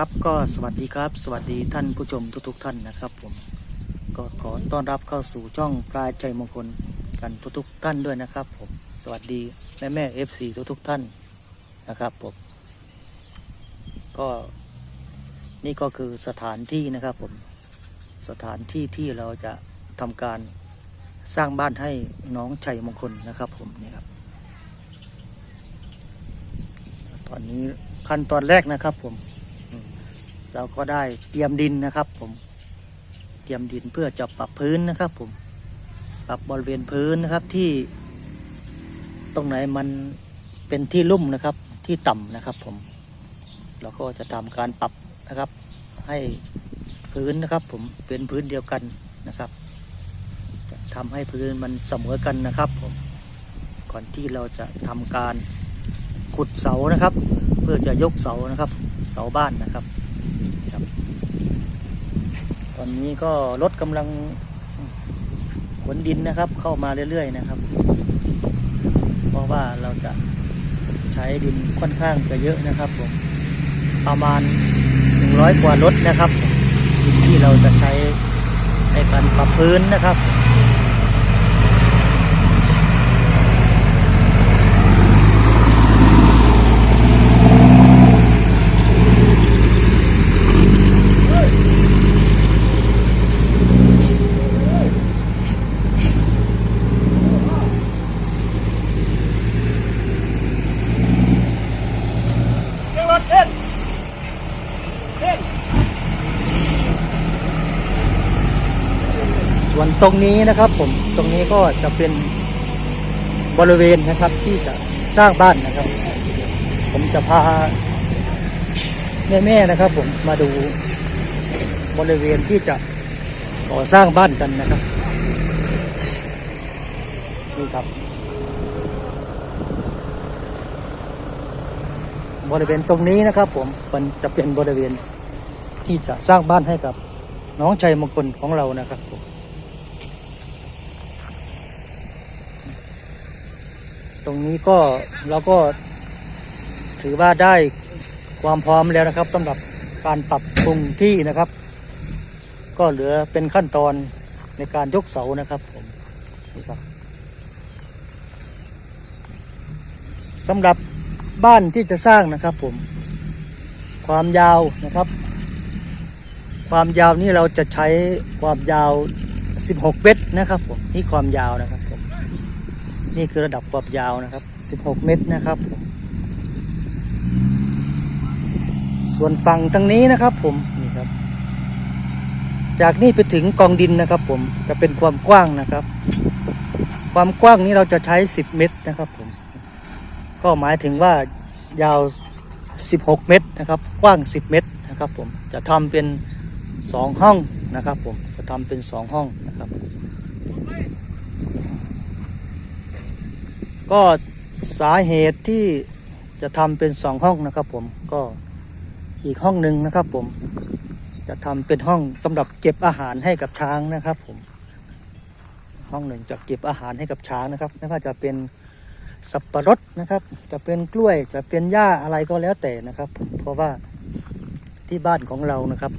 ครับก็สวัสดีครับ สวัสดีท่านผู้ชมทุกๆท่านนะครับผมก็ขอต้อนรับเข้าสู่ช่องปลายใจมงคลกันทุกๆท่านด้วยนะครับผมสวัสดีแม่แม่เอฟซีทุกๆท่านนะครับผมก็นี่ก็คือสถานที่นะครับผมสถานที่ที่เราจะทำการสร้างบ้านให้น้องชัยมงคลนะครับผมนี่ครับตอนนี้ขั้นตอนแรกนะครับผม เราก็ได้เตรียมดินนะครับ ผม เตรียมดินเพื่อจะปรับพื้นนะครับ ผม ปรับบริเวณพื้นนะครับที่ ตรงไหนมันเป็นที่ลุ่มนะครับ ที่ต่ำนะครับ ผม เราก็จะทำการปรับนะครับ ให้พื้นนะครับ ผมเป็นพื้นเดียวกันนะครับจะทำให้พื้นมันเสมอกันนะครับ ผม ก่อนที่เราจะทำการขุดเสานะครับ เพื่อจะยกเสานะครับ เสาบ้านนะครับ ครับ ตอนนี้ก็รถกำลังขนดินนะครับ เข้ามาเรื่อยๆนะครับ เพราะว่าเราจะใช้ดินค่อนข้างจะเยอะนะครับผมประมาณ 100 กว่ารถนะครับดินที่เราจะใช้ในการปรับพื้นนะครับ ตรงนี้นะครับ ผมตรงนี้ก็จะเป็นบริเวณนะครับที่จะสร้างบ้านนะครับ ผมจะพาแม่ๆนะครับ ผมมาดูบริเวณที่จะก่อสร้างบ้านกันนะครับนี่ครับ บริเวณตรงนี้นะครับ ผมมันจะเป็นบริเวณที่จะสร้างบ้านให้กับน้องชัยมงคลของเรานะครับผม ตรงนี้ก็เราก็ถือว่าได้ความพร้อมแล้วนะครับสำหรับการปรับปรุงที่นะครับ ก็เหลือเป็นขั้นตอนในการยกเสานะครับผมนี่ครับสำหรับบ้านที่จะสร้างนะครับผม ความยาวนะครับ ความยาวนี่เราจะใช้ความยาว 16 เมตรนะครับผมนี่ความยาวนะครับ นี่คือระดับความยาวนะครับ 16 เมตรนะครับ ส่วนฝั่งทางนี้นะครับผมนี่ครับ จากนี่ไปถึงกองดินนะครับ ผมจะเป็นความกว้างนะครับ ความกว้างนี้เราจะใช้ 10 เมตรนะครับผมก็หมายถึงว่ายาว 16 เมตรนะครับ กว้าง 10 เมตรนะครับ ผมจะทำเป็น 2 ห้องนะครับ ผมจะทำเป็น 2 ห้องนะครับ ก็สาเหตุที่จะทำเป็นสองห้องนะครับผมก็อีกห้องหนึ่งนะครับผมจะทำเป็นห้องสำหรับเก็บอาหารให้กับช้างนะครับผมห้องหนึ่งจะเก็บอาหารให้กับช้างนะครับไม่ว่าจะเป็นสับปะรดนะครับ จะเป็นกล้วยจะเป็นหญ้าอะไรก็แล้วแต่นะครับ เพราะว่าที่บ้านของเรานะครับ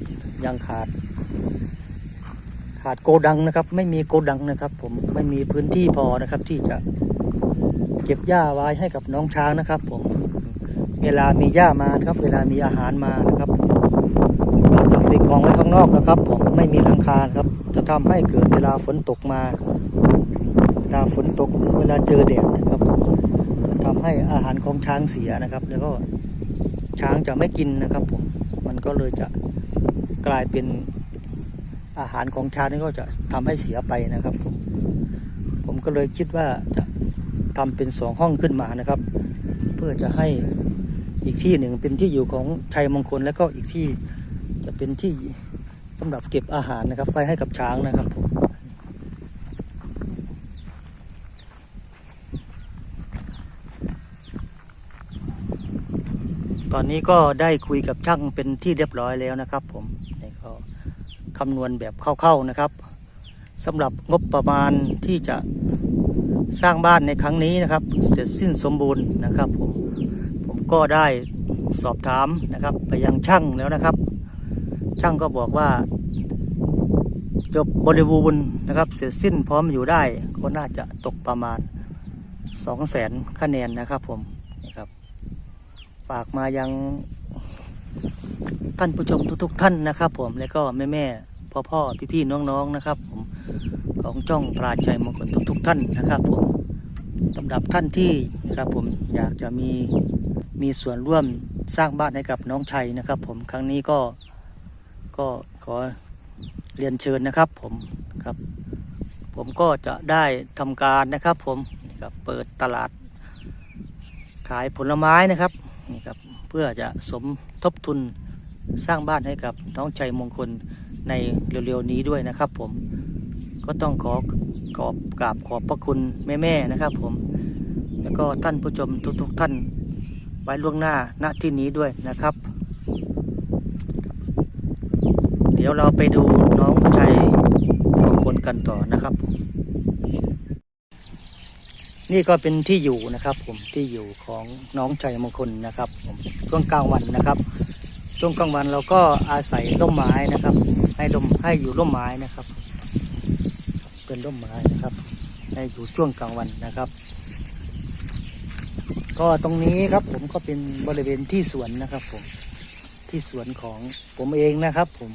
ยังขาด ขาดโกดังนะครับ ไม่มีโกดังนะครับ ผมไม่มีพื้นที่พอนะครับที่จะ เก็บหญ้าไว้ให้กับน้องช้างนะครับ ผม เวลามีหญ้ามานะครับ เวลามีอาหารมานะครับก็จะไปกองไว้ข้างนอกนะครับ ผมไม่มีหลังคาครับ จะทำให้เกิดเวลาฝนตกมา เวลาฝนตกเวลาเจอแดดนะครับจะทำให้อาหารของช้างเสียนะครับ แล้วก็ช้างจะไม่กินนะครับ ผมมันก็เลยจะกลายเป็นอาหารของช้างนี่ก็จะทำให้เสียไปนะครับ ผมผมก็เลยคิดว่าจะ ทำเป็นสองห้องขึ้นมานะครับ เพื่อจะให้อีกที่หนึ่งเป็นที่อยู่ของชัยมงคลแล้วก็อีกที่จะเป็นที่สำหรับเก็บอาหารนะครับไว้ให้กับช้างนะครับผมตอนนี้ก็ได้คุยกับช่างเป็นที่เรียบร้อยแล้วนะครับ ผมนี่ก็คำนวณแบบคร่าวๆนะครับสำหรับงบประมาณที่จะ สร้างบ้านในครั้งนี้นะครับ เสร็จสิ้นสมบูรณ์นะครับผมผมก็ได้สอบถามนะครับ ไปยังช่างแล้วนะครับ ช่างก็บอกว่า จบบริบูรณ์นะครับ เสร็จสิ้นพร้อมอยู่ได้ก็น่าจะตกประมาณสองแสนคะแนนนะครับผมนะครับฝากมายังท่านผู้ชมทุกๆ ท่านนะครับ ผมแล้วก็แม่แม่ๆพ่อพ่อพี่พี่ๆน้องๆนะครับ ผม ของจ้องปราชัยมงคลทุกๆท่านนะครับผมสำหรับท่านที่นะครับผมอยากจะมีมีส่วนร่วมสร้างบ้านให้กับน้องชัยนะครับ ผมครั้งนี้ก็ก็ขอเรียนเชิญนะครับผมครับ ผมก็จะได้ทำการนะครับผมนี่ครับเปิดตลาดขายผลไม้นะครับนี่ครับเพื่อจะสมทบทุนสร้างบ้านให้กับน้องชัยมงคลในเร็วๆนี้ด้วยนะครับผม ก็ต้องขอขอบกราบขอบพระคุณแม่ๆนะครับ ผม แล้วก็ท่านผู้ชมทุกๆท่าน ไว้ล่วงหน้าณที่นี้ด้วยนะครับ เดี๋ยวเราไปดูน้องชัยมงคลกันต่อนะครับ นี่ก็เป็นที่อยู่นะครับ ผมที่อยู่ของน้องชัยมงคลนะครับผมช่วงกลางวันนะครับช่วงกลางวันเราก็อาศัยร่มไม้นะครับ ให้ร่มให้อยู่ร่มไม้นะครับ เป็นร่มไม้นะครับให้อยู่ช่วงกลางวันนะครับ ก็ตรงนี้ครับผมก็เป็นบริเวณที่สวนนะครับ ผมที่สวนของผมเองนะครับ ผม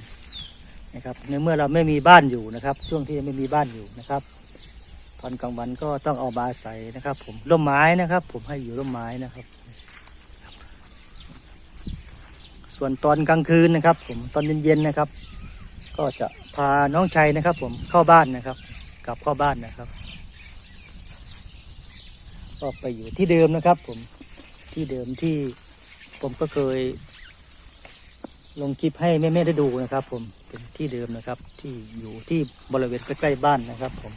นะครับในเมื่อเราไม่มีบ้านอยู่นะครับ ช่วงที่ไม่มีบ้านอยู่นะครับตอนกลางวันก็ต้องเอามาอาศัยนะครับ ผมร่มไม้นะครับ ผมให้อยู่ร่มไม้นะครับ ส่วนตอนกลางคืนนะครับ ผมตอนเย็นๆนะครับ ก็จะพาน้องชัยนะครับ ผมเข้าบ้านนะครับ กลับเข้าบ้านนะครับก็ไปอยู่ที่เดิมนะครับ ผมที่เดิมที่ผมก็เคย ลงคลิปให้แม่ๆได้ดูนะครับ ผมเป็นที่เดิมนะครับ ที่อยู่ที่บริเวณใกล้ๆบ้านนะครับ ผม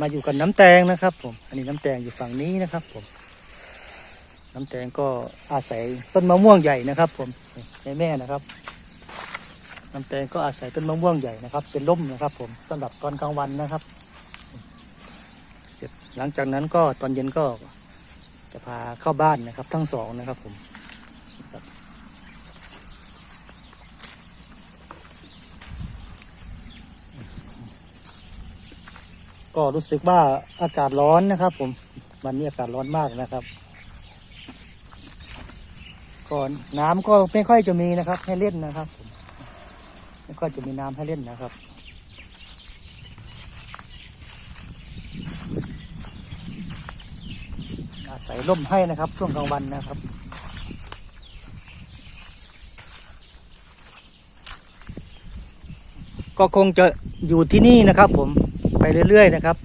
มาอยู่กับน้ำแตงนะครับ ผม อันนี้น้ำแตงอยู่ฝั่งนี้นะครับ ผม น้ำแตงก็อาศัยต้นมะม่วงใหญ่นะครับ ผมแม่แม่นะครับ น้ำแตงก็อาศัยต้นมะม่วงใหญ่นะครับ เป็นร่มนะครับ ผมสำหรับตอนกลางวันนะครับ เสร็จหลังจากนั้นก็ตอนเย็นก็จะพาเข้าบ้านนะครับ ทั้งสองนะครับผมก็รู้สึกว่าอากาศร้อนนะครับ ผมวันนี้อากาศร้อนมากนะครับก่อนน้ำก็ไม่ค่อยจะมีนะครับ ให้เล่นนะครับ ผมไม่ค่อยจะมีน้ำให้เล่นนะครับ อาศัยร่มให้นะครับช่วงกลางวันนะครับก็คงจะอยู่ที่นี่นะครับ ผมไปเรื่อย ๆ นะครับ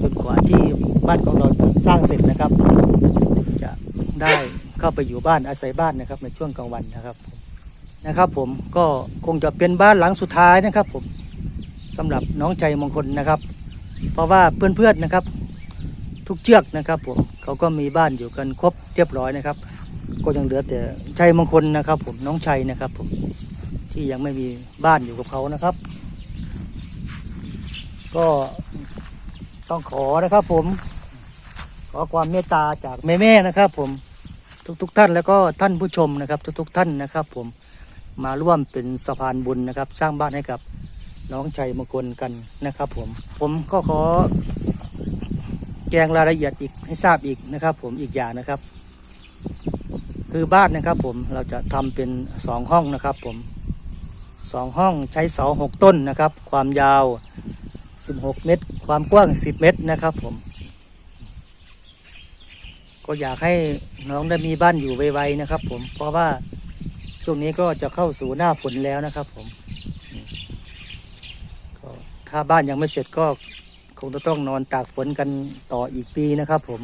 จนกว่าที่บ้านของเราสร้างเสร็จนะครับ จะได้เข้าไปอยู่บ้านอาศัยบ้านนะครับ ในช่วงกลางวันนะครับ นะครับ ผมก็คงจะเป็นบ้านหลังสุดท้ายนะครับ ผมสำหรับน้องใจมงคลนะครับ เพราะว่าเพื่อนๆนะครับ ทุกเชือกนะครับ ผมเขาก็มีบ้านอยู่กันครบเรียบร้อยนะครับ ก็ยังเหลือแต่ชัยมงคลนะครับ ผมน้องชัยนะครับ ผมที่ยังไม่มีบ้านอยู่กับเขานะครับ ก็ต้องขอนะครับ ผม ขอความเมตตาจากแม่ๆนะครับ ผมทุกๆทท่านแล้วก็ท่านผู้ชมนะครับ ทุกๆท่านนะครับ ผม มาร่วมเป็นสะพานบุญนะครับ สร้างบ้านให้กับน้องชัยมงคลกันนะครับ ผม ผมก็ขอแจงรายละเอียดอีกให้ทราบอีกนะครับ ผมอีกอย่างนะครับ คือบ้านนะครับ ผมเราจะทำเป็นสองห้องนะครับ ผมสองห้องใช้เสาหกต้นนะครับ ความยาว16เมตร ความกว้าง10เมตรนะครับ ผม ก็อยากให้น้องได้มีบ้านอยู่ไวๆนะครับ ผมเพราะว่า ช่วงนี้ก็จะเข้าสู่หน้าฝนแล้วนะครับ ผมก็ถ้าบ้านยังไม่เสร็จก็คงจะต้องนอนตากฝนกันต่ออีกปีนะครับ ผม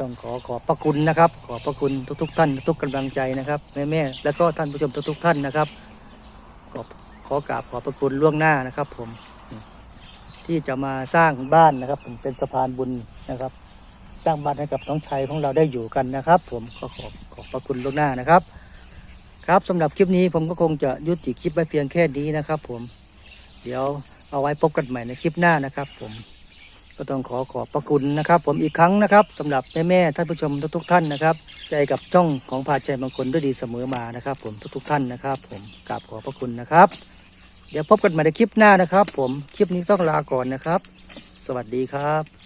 ต้องขอขอบพระคุณนะครับ ขอบพระคุณทุก ๆ ท่านทุกกำลังใจนะครับแม่ๆแล้วก็ท่านผู้ชมทุกๆท่านนะครับขอบขอกราบขอบพระคุณล่วงหน้านะครับ ผม ที่จะมาสร้างบ้านนะครับผมเป็นสะพานบุญนะครับ สร้างบ้านให้กับน้องชายของเราได้อยู่กันนะครับ ผมก็ขอขอบพระคุณล่วงหน้านะครับ ครับสำหรับคลิปนี้ผมก็คงจะยุติคลิปไว้เพียงแค่นี้นะครับ ผม เดี๋ยวเอาไว้พบกันใหม่ในคลิปหน้านะครับ ผมก็ต้องขอขอบพระคุณนะครับ ผมอีกครั้งนะครับสำหรับแม่ๆท่านผู้ชมทุกๆท่านนะครับ ใจกับช่องของพาใจบางคนด้วยดีเสมอมานะครับ ผมทุกๆท่านนะครับ ผมกราบขอบพระคุณนะครับ เดี๋ยวพบกันใหม่ในคลิปหน้านะครับ ผมคลิปนี้ต้องลาก่อนนะครับ สวัสดีครับ